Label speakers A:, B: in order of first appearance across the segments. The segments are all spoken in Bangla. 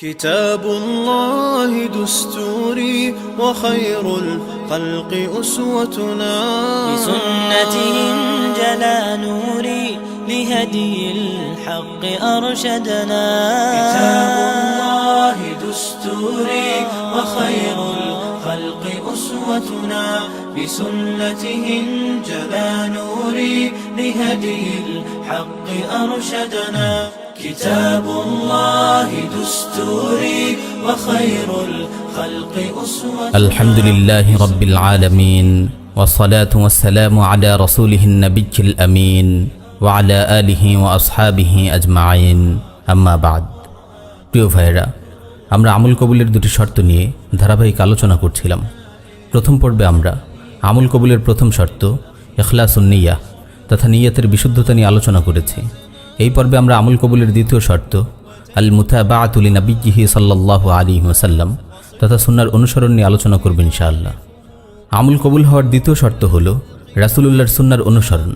A: كتاب الله دستوري وخير الخلق أسوتنا.
B: بسنته انجلى نوري لهدي الحق أرشدنا.
A: كتاب الله دستوري وخير الخلق أسوتنا. بسنته انجلى نوري لهدي الحق أرشدنا. كتاب الله دستوري وخير الخلق أسوتنا
C: الحمد لله رب العالمين والصلاة والسلام على رسوله النبي الأمين وعلى آله وأصحابه أجمعين أما بعد প্রিয় ভাইয়েরা আমরা আমল কবুলের দুটি শর্ত নিয়ে ধারাবাহিক আলোচনা করছিলাম প্রথম পর্বে আমরা আমল কবুলের প্রথম শর্ত এখলাসুন্নিয়া তথা নিয়তের বিশুদ্ধতা নিয়ে আলোচনা করেছি এই পর্বে আমরা আমল কবুলের দ্বিতীয় শর্ত আল মুতাবাআতুলি নবিজিহি সাল্লাল্লাহু আলাইহি ওয়াসাল্লাম, তথা সুন্নার অনুসরণ নিয়ে আলোচনা করব ইনশাআল্লাহ। আমল কবুল হওয়ার দ্বিতীয় শর্ত হল রাসূলুল্লাহর সুন্নার অনুসরণ।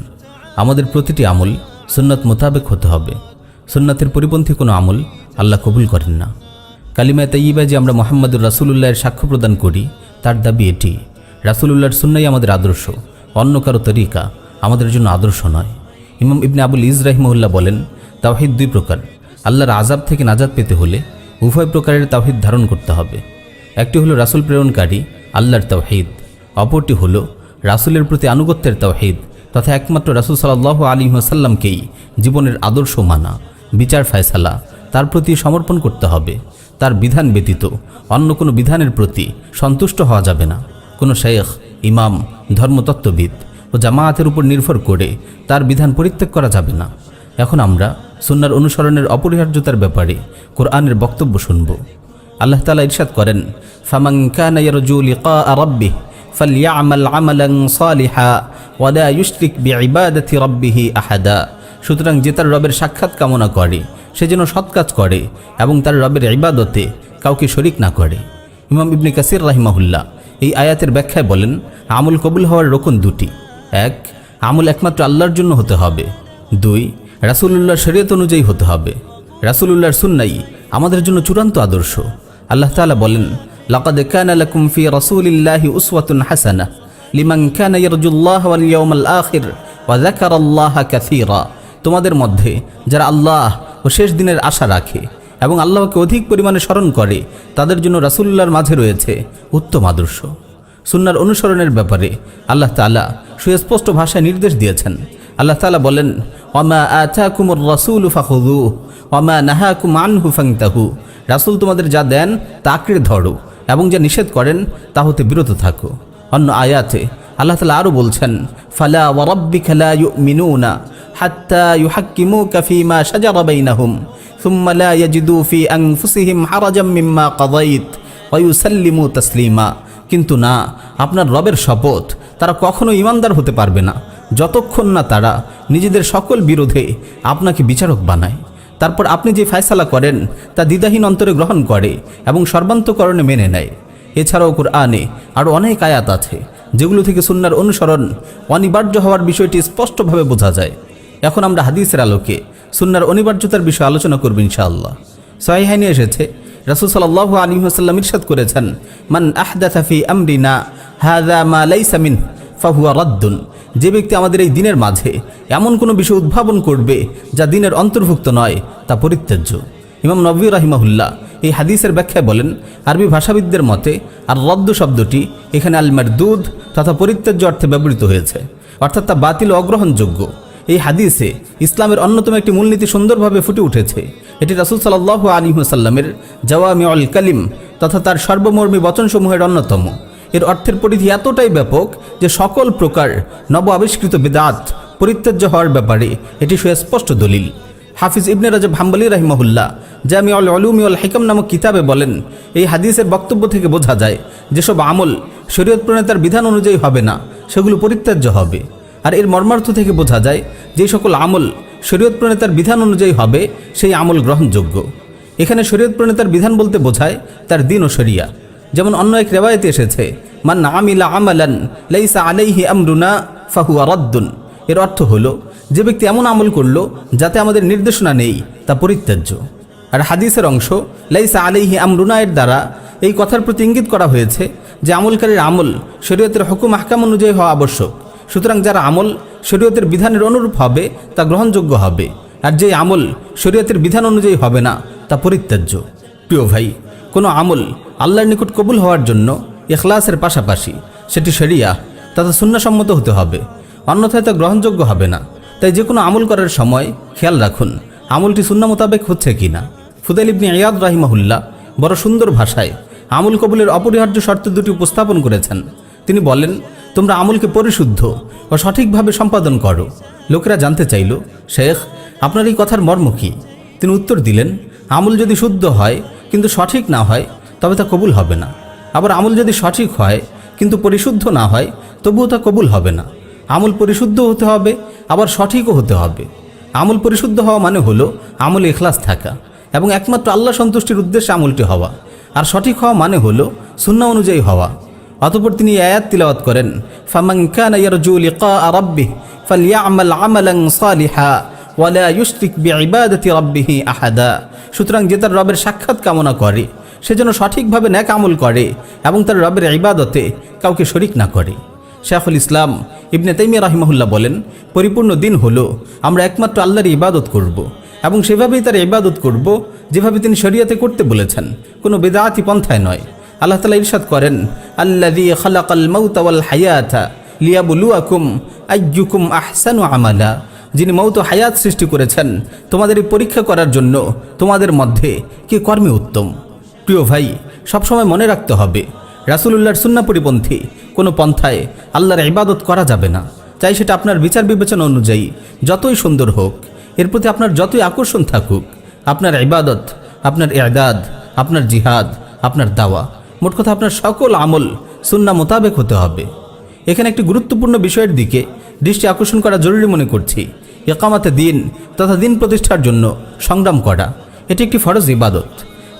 C: আমাদের প্রতিটি আমল সুন্নাত মোতাবেক হতে হবে। সুন্নাতের পরিপন্থী কোনো আমল আল্লাহ কবুল করেন না। কালিমায় তাইয়িবা যে আমরা মোহাম্মদুর রাসূলুল্লাহের সাক্ষ্য প্রদান করি, তার দাবি এটি, রাসূলুল্লাহর সুন্নাই আমাদের আদর্শ, অন্য কারও তরিকা আমাদের জন্য আদর্শ নয়। ইমাম ইবনে আবুল ইসরাহিমউল্লাহ বলেন, তাওহিদ দুই প্রকার। আল্লাহর আজাব থেকে নাজাদ পেতে হলে উভয় প্রকারের তাওহিদ ধারণ করতে হবে। একটি হলো রাসুল প্রেরণকারী, আল্লাহর তাওহিদ। অপরটি হলো রাসূলের প্রতি আনুগত্যের তাওহিদ তথা একমাত্র রাসূল সাল্লাহ আলী ওয়াসাল্লামকেই জীবনের আদর্শ মানা, বিচার ফায়সালা তার প্রতি সমর্পণ করতে হবে। তার বিধান ব্যতীত অন্য কোনো বিধানের প্রতি সন্তুষ্ট হওয়া যাবে না। কোনো শেখ ইমাম, ধর্মতত্ত্ববিদ ও জামায়াতের উপর নির্ভর করে তার বিধান পরিত্যাগ করা যাবে না। এখন আমরা সুন্নার অনুসরণের অপরিহার্যতার ব্যাপারে কোরআনের বক্তব্য শুনব। আল্লাহ তালা ইরশাদ করেন আহাদা। সুতরাং যে তার রবের সাক্ষাৎ কামনা করে, সে যেন সৎ কাজ করে এবং তার রবের ইবাদতে কাউকে শরিক না করে। ইমাম ইবনে কাসির রাহিমাহুল্লাহ এই আয়াতের ব্যাখ্যায় বলেন, আমল কবুল হওয়ার রোকন দুটি। এক, আমল একমাত্র আল্লাহর জন্য হতে হবে। দুই, রাসূলুল্লাহর শরীয়ত অনুযায়ী হতে হবে। রাসূলুল্লাহর সুন্নাই আমাদের জন্য চূড়ান্ত আদর্শ। আল্লাহ তাআলা বলেন, লাকাদ কানা রাসূলিল্লাহি উসওয়াতুন হাসানাহ তোমাদের মধ্যে যারা আল্লাহ ও শেষ দিনের আশা রাখে এবং আল্লাহকে অধিক পরিমাণে স্মরণ করে, তাদের জন্য রাসূলুল্লাহর মাঝে রয়েছে উত্তম আদর্শ। সুন্নার অনুসরণের ব্যাপারে আল্লাহ তাআলা সুস্পষ্ট ভাষায় নির্দেশ দিয়েছেন। আল্লাহ তালা বলেন অমা আচা কুমর রসুল ফাহুদু অমা নাহা কুমান হুফাংতাহু রাসুল তোমাদের যা দেন, তা আঁকড়ে ধরো এবং যা নিষেধ করেন, তা হতে বিরত থাকো। অন্য আয়াতে আল্লাহ তালা আরও বলছেন, ফালা ওয়ারব্বি খেলা ইউ মিনু মিনুনা হাত্তা ইউ হাক্কিমু কাফিমা সাজা রবাইনাহুম সুম্মালা ইয়াজিদু ফি আংফুসিহিম হারাজাম মিম্মা কদাইত সাল্লিমু তসলিমা। কিন্তু না, আপনার রবের শপথ তারা কখনো ইমানদার হতে পারবে না। যতক্ষণ না তারা নিজেদের সকল বিরোধে আপনাকে বিচারক বানায়। তারপর আপনি যে ফয়সালা করেন, তা দ্বিধাহীন অন্তরে গ্রহণ করে এবং সর্বান্তকরণে মেনে নেয়। এছাড়াও কোরআনে আরও অনেক আয়াত আছে, যেগুলো থেকে সুন্নার অনুসরণ অনিবার্য হওয়ার বিষয়টি স্পষ্টভাবে বোঝা যায়। এখন আমরা হাদিসের আলোকে সুন্নার অনিবার্যতার বিষয়ে আলোচনা করব ইনশাআল্লাহ। সহিহাইনে এসেছে, রাসূল সাল্লাল্লাহু আলাইহি ওয়াসাল্লাম ইরশাদ করেছেন, মান আহদাথা ফি আমরিনা হাযা মা ফাহুয়া রাদ্দুন। যে ব্যক্তি আমাদের এই দিনের মাঝে এমন কোনো বিষয় উদ্ভাবন করবে যা দিনের অন্তর্ভুক্ত নয়, তা পরিত্যাজ্য। ইমাম নবী রাহিমাহুল্লাহ এই হাদিসের ব্যাখ্যায় বলেন, আরবি ভাষাবিদদের মতে, আর রদ্দ শব্দটি এখানে আলমার দুধ তথা পরিত্যাজ্য অর্থে ব্যবহৃত হয়েছে, অর্থাৎ তা বাতিল অগ্রহণযোগ্য। এই হাদিসে ইসলামের অন্যতম একটি মূলনীতি সুন্দরভাবে ফুটে উঠেছে। এটি রাসুল সাল্লাহ আলী সাল্লামের জওয়ামি অল কালিম তথা তার সর্বমর্মী বচনসমূহের অন্যতম। এর অর্থের পরিধি এতটাই ব্যাপক যে সকল প্রকার নব আবিষ্কৃত বেদাত পরিত্যাজ্য হওয়ার ব্যাপারে এটি সুস্পষ্ট দলিল। হাফিজ ইবনে রাজব হাম্বলি রাহিমহুল্লাহ, জামি অল অলুমি অল হিকম নামক কিতাবে বলেন, এই হাদিসের বক্তব্য থেকে বোঝা যায় যেসব আমল শরীয়ত প্রণেতার বিধান অনুযায়ী হবে না, সেগুলো পরিত্যাজ্য হবে। আর এর মর্মার্থ থেকে বোঝা যায় যে সকল আমল শরীয়ত প্রণেতার বিধান অনুযায়ী হবে, সেই আমল গ্রহণযোগ্য। এখানে শরীয়ত প্রণেতার বিধান বলতে বোঝায় তার দিন ও শরিয়া। যেমন অন্য এক রেওয়ায়তে এসেছে, মান আমিলা আমালান লাইসা আলাইহি আমরুনা ফাহুয়া রদ্দুন। এর অর্থ হলো, যে ব্যক্তি এমন আমল করল যাতে আমাদের নির্দেশনা নেই, তা পরিত্যাজ্য। আর হাদিসের অংশ, লাইসা আলিহি আমরুনায়ের দ্বারা এই কথার প্রতি ইঙ্গিত করা হয়েছে যে আমলকারীর আমল শরীয়তের হুকুম আহকাম অনুযায়ী হওয়া আবশ্যক। সুতরাং যার আমল শরীয়তের বিধানের অনুরূপ হবে, তা গ্রহণযোগ্য হবে। আর যে আমল শরীয়তের বিধান অনুযায়ী হবে না, তা পরিত্যাজ্য। প্রিয় ভাই, কোনো আমল আল্লাহর নিকট কবুল হওয়ার জন্য ইখলাসের পাশাপাশি সেটি সেরিয়া তাতে সুন্নাসম্মত হতে হবে। অন্যথায় তা গ্রহণযোগ্য হবে না। তাই যে কোনো আমল করার সময় খেয়াল রাখুন, আমলটি সুন্না মোতাবেক হচ্ছে কি না ফুদাইল ইবনি ইয়াদ রাহিমাহুল্লাহ বড় সুন্দর ভাষায় আমল কবুলের অপরিহার্য শর্ত দুটি উপস্থাপন করেছেন। তিনি বলেন, তোমরা আমলকে পরিশুদ্ধ ও সঠিকভাবে সম্পাদন করো। লোকেরা জানতে চাইল, শেখ, আপনার এই কথার মর্ম কী? তিনি উত্তর দিলেন, আমল যদি শুদ্ধ হয়, কিন্তু সঠিক না হয় তবে তা কবুল হবে না। আবার আমল যদি সঠিক হয়, কিন্তু পরিশুদ্ধ না হয়, তবুও তা কবুল হবে না। আমল পরিশুদ্ধ হতে হবে, আবার সঠিকও হতে হবে। আমল পরিশুদ্ধ হওয়া মানে হলো আমল এখলাস থাকা, এবং একমাত্র আল্লাহ সন্তুষ্টির উদ্দেশ্যে আমলটি হওয়া। আর সঠিক হওয়া মানে হলো সুন্না অনুযায়ী হওয়া। অতপর তিনি আয়াত তিলাওয়াত করেন, ফামান কানা আহাদা। সুতরাং যে তার রবের সাক্ষাৎ কামনা করে, সে যেন সঠিকভাবে ন্যাক আমল করে এবং তার রবের ইবাদতে কাউকে শরিক না করে। শেখুল ইসলাম ইবনে তাইমিয়া রাহিমাহুল্লাহ বলেন, পরিপূর্ণ দিন হলো, আমরা একমাত্র আল্লাহর ইবাদত করব। এবং সেভাবেই তার ইবাদত করব, যেভাবে তিনি শরিয়াতে করতে বলেছেন। কোনো বেদাতি পন্থায় নয়। আল্লাহ তালা ইরশাদ করেন আল্লাদি খালাকাল মাউতা ওয়াল হায়াতা লিয়াবুলুয়াকুম আইয়ুকুম আহসানু আমালা। যিনি মৌত হায়াত সৃষ্টি করেছেন, তোমাদের পরীক্ষা করার জন্য তোমাদের মধ্যে কে কর্মে উত্তম? প্রিয় ভাই, সবসময় মনে রাখতে হবে, রাসুলুল্লাহর সুন্না পরিপন্থী কোনো পন্থায় আল্লাহর ইবাদত করা যাবে না। চাই সেটা আপনার বিচার বিবেচনা অনুযায়ী যতই সুন্দর হোক, এর প্রতি আপনার যতই আকর্ষণ থাকুক, আপনার ইবাদত, আপনার এদাদ আপনার জিহাদ, আপনার দাওয়া, মোট কথা আপনার সকল আমল সুন্না মোতাবেক হতে হবে। এখানে একটি গুরুত্বপূর্ণ বিষয়ের দিকে দৃষ্টি আকর্ষণ করা জরুরি মনে করছি। একামাতে দিন তথা দিন প্রতিষ্ঠার জন্য সংগ্রাম করা। এটি একটি ফরজ ইবাদত।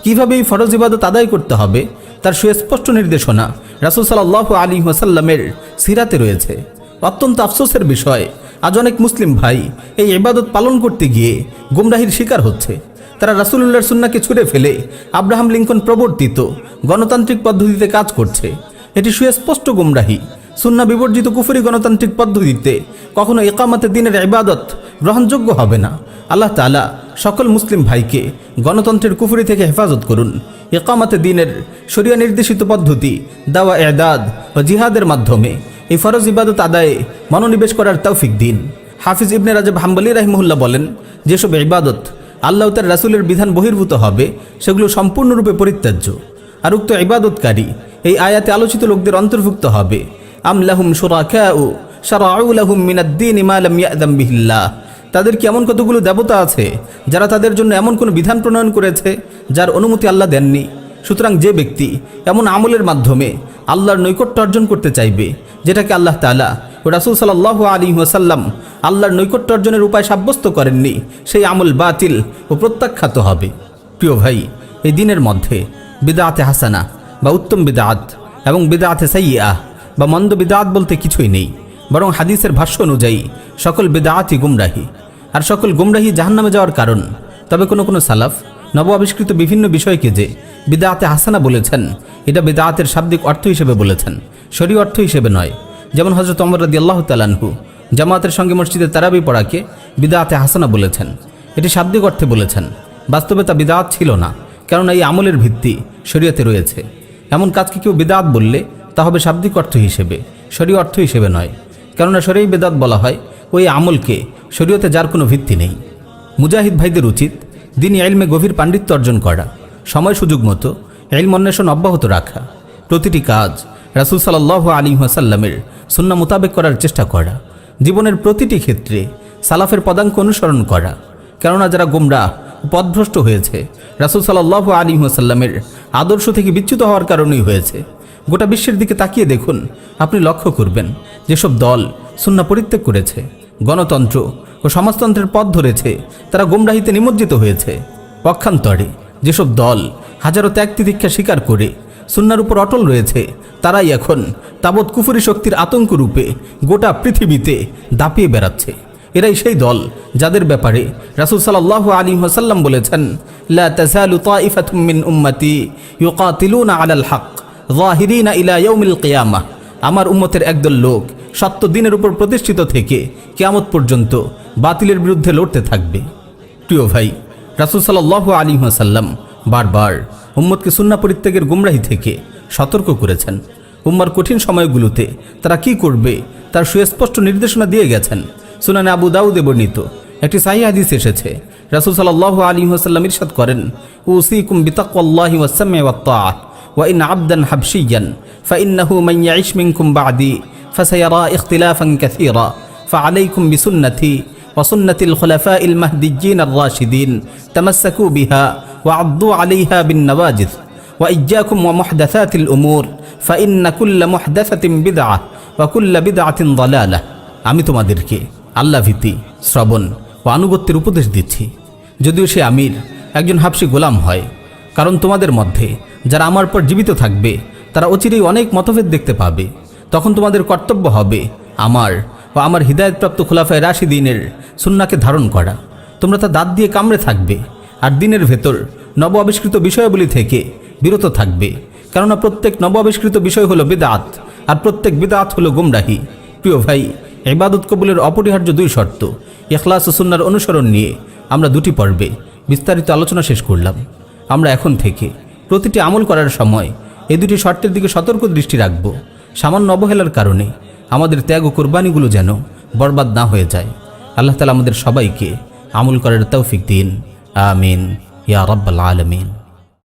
C: কীভাবে এই ফরজ ইবাদত আদায় করতে হবে, তার সুস্পষ্ট নির্দেশনা রাসুল সাল্লাহ আলী ওয়াসাল্লামের সিরাতে রয়েছে। অত্যন্ত আফসোসের বিষয়, আজ অনেক মুসলিম ভাই এই ইবাদত পালন করতে গিয়ে গুমরাহির শিকার হচ্ছে। তারা রাসুলুল্লাহর সুন্নাকে ছুঁড়ে ফেলে আব্রাহাম লিঙ্কন প্রবর্তিত গণতান্ত্রিক পদ্ধতিতে কাজ করছে। এটি সুস্পষ্ট গুমরাহি। সুন্না বিবর্জিত কুফুরি গণতান্ত্রিক পদ্ধতিতে কখনো একামতে দিনের ইবাদত গ্রহণযোগ্য হবে না। আল্লাহ তালা সকল মুসলিম ভাইকে গণতন্ত্রের কুফুরি থেকে হেফাজত করুন। একামতে দিনের শরিয়া নির্দেশিত পদ্ধতি, দাওয়া এদাদ ও জিহাদের মাধ্যমে এই ফরজ ইবাদত আদায়ে মনোনিবেশ করার তৌফিক দিন। হাফিজ ইবনে রাজব হাম্বলি রাহিমুল্লাহ বলেন, যেসব ইবাদত আল্লাহ তার রাসুলের বিধান বহির্ভূত হবে, সেগুলো সম্পূর্ণরূপে পরিত্যাজ্য। আর উক্ত ইবাদতকারী এই আয়াতে আলোচিত লোকদের অন্তর্ভুক্ত হবে। আমলাহুম সুরাকাউ শারাউ লাহুম মিনাদ-দীন মা লাম ইয়াযাম বিহিল্লাহ। তাদের কি এমন কতগুলো দেবতা আছে, যারা তাদের জন্য এমন কোনো বিধান প্রণয়ন করেছে, যার অনুমতি আল্লাহ দেননি? সুতরাং যে ব্যক্তি এমন আমলের মাধ্যমে আল্লাহর নৈকট্য অর্জন করতে চাইবে, যেটাকে আল্লাহ তালা ও রাসুল সাল্লাহ আলী ওসাল্লাম আল্লাহর নৈকট্য অর্জনের উপায় সাব্যস্ত করেননি, সেই আমল বাতিল ও প্রত্যাখ্যাত হবে। প্রিয় ভাই, এই দিনের মধ্যে বিদাতে হাসানা বা উত্তম বিদাত এবং বিদাতে সাইয়া বা মন্দ বিদাত বলতে কিছুই নেই, বরং হাদিসের ভাষ্য অনুযায়ী সকল বেদাতই গুমরাহি। আর সকল গুমরাহি জাহান্নামে যাওয়ার কারণ, তবে কোনো কোনো সালাফ নব আবিষ্কৃত বিভিন্ন বিষয়কে যে বিদাতে হাসানা বলেছেন, এটা বেদাতের শাব্দিক অর্থ হিসেবে বলেছেন শরী অর্থ হিসেবে নয়। যেমন হজরত অমর রদি আল্লাহ তালানহু জামাতের সঙ্গে মসজিদে তারাবি পড়াকে বিদাতে হাসানা বলেছেন। এটি শাব্দিক অর্থে বলেছেন, বাস্তবে তা বিদাত ছিল না কারণ এই আমলের ভিত্তি শরীয়তে রয়েছে। এমন কাজকে কেউ বিদাত বললে তা হবে শাব্দিক অর্থ হিসেবে, শরীয় অর্থ হিসেবে নয়। কেননা শরীর বেদাত বলা হয়, ওই আমলকে শরীয়তে যার কোনো ভিত্তি নেই। মুজাহিদ ভাইদের উচিত দিন এলমে গভীর পাণ্ডিত্য অর্জন করা, সময় সুযোগ মতো এলম অন্বেষণ অব্যাহত রাখা, প্রতিটি কাজ রাসুল সাল্লাহ আলী হাসাল্লামের সুন্না মোতাবেক করার চেষ্টা করা, জীবনের প্রতিটি ক্ষেত্রে সালাফের পদাঙ্ক অনুসরণ করা। কেননা যারা গোমরা পদভ্রষ্ট হয়েছে, রাসুল সাল্লাহ আলী হাসাল্লামের আদর্শ থেকে বিচ্যুত হওয়ার কারণেই হয়েছে। গোটা বিশ্বের দিকে তাকিয়ে দেখুন। আপনি লক্ষ্য করবেন, যেসব দল সুন্না পরিত্যাগ করেছে, গণতন্ত্র ও সমাজতন্ত্রের পথ ধরেছে, তারা গোমরাহিতে নিমজ্জিত হয়েছে। পক্ষান্তরে, যেসব দল হাজারো ত্যাগ তিতিক্ষা স্বীকার করে সুন্নার উপর অটল রয়েছে, তারাই এখন তাবৎ কুফুরি শক্তির আতঙ্ক রূপে গোটা পৃথিবীতে দাপিয়ে বেড়াচ্ছে। এরাই সেই দল যাদের ব্যাপারে রাসূল সাল্লাল্লাহু আলাইহি ওয়াসাল্লাম বলেছেন, লা তাজালু তাইফাতুম মিন উম্মতি ইউকাতিলুনা আলাল হক যাহিরিনা ইলা ইয়াউমিল কিয়ামাহ আমার উম্মতের একদল লোক সত্য দিনের উপর প্রতিষ্ঠিত থেকে কিয়ামত পর্যন্ত বাতিলের বিরুদ্ধে লড়তে থাকবে। প্রিয় ভাই, রাসূল সাল্লাল্লাহু আলাইহি ওয়াসাল্লাম বারবার উম্মতকে সুন্নাহ পরিত্যাগের গুমরাহি থেকে সতর্ক করেছেন। উম্মার কঠিন সময়গুলোতে তারা কি করবে তার সুস্পষ্ট নির্দেশনা দিয়ে গেছেন। সুনানে আবু দাউদে বর্ণিত একটি সাহি হাদিস এসেছে। রাসূল সাল্লাল্লাহু আলাইহি ওয়াসাল্লাম ইরশাদ করেন, উসিকুম বিতাকওয়াল্লাহি ওয়াস-সাম'i ওয়াত-তাআহ ওয়া ইন আবদান হাবশিয়ান ফাইন্নাহু মান ইয়াইশ মিনকুম বা'দি ফাসায়ারা ইখতিলাফান কাসীরা فعليكم بسنتي وسنة الخلفاء المهديين الراشدين تمسكوا بها وعضوا عليها بالنواجذ وإياكم ومحدثات الأمور فإن كل محدثة بدعة وكل بدعة ضلالة আমি তোমাদেরকে আল্লাহ ভীতি শ্রবণ ও আনুগত্যের উপদেশ দিচ্ছি যদিও সে আমির একজন হাবসি গোলাম হয় কারণ তোমাদের মধ্যে যারা আমার পর জীবিত থাকবে, তারা অচিরেই অনেক মতভেদ দেখতে পাবে। তখন তোমাদের কর্তব্য হবে আমার ও আমার হৃদায়তপ্রাপ্ত খোলাফায় রাশিদিনের সুন্নাকে ধারণ করা। তোমরা তা দাঁত দিয়ে কামড়ে থাকবে আর দিনের ভেতর নব আবিষ্কৃত বিষয়াবলী থেকে বিরত থাকবে। কেননা প্রত্যেক নব আবিষ্কৃত বিষয় হলো বেদাত আর প্রত্যেক বেদাত হলো গুমরাহি। প্রিয় ভাই, ইবাদত কবুলের অপরিহার্য দুই শর্ত, ইখলাস ও সুন্নার অনুসরণ নিয়ে আমরা দুটি পর্বে বিস্তারিত আলোচনা শেষ করলাম। আমরা এখন থেকে প্রতিটি আমল করার সময় এই দুটি শর্তের দিকে সতর্ক দৃষ্টি রাখব। সামান্য অবহেলার কারণে আমাদের ত্যাগ ও কোরবানিগুলো যেন বরবাদ না হয়ে যায়। আল্লাহ তালা আমাদের সবাইকে আমল করার তৌফিক দিন। আমিন। ইয়া রব্বাল আলমিন।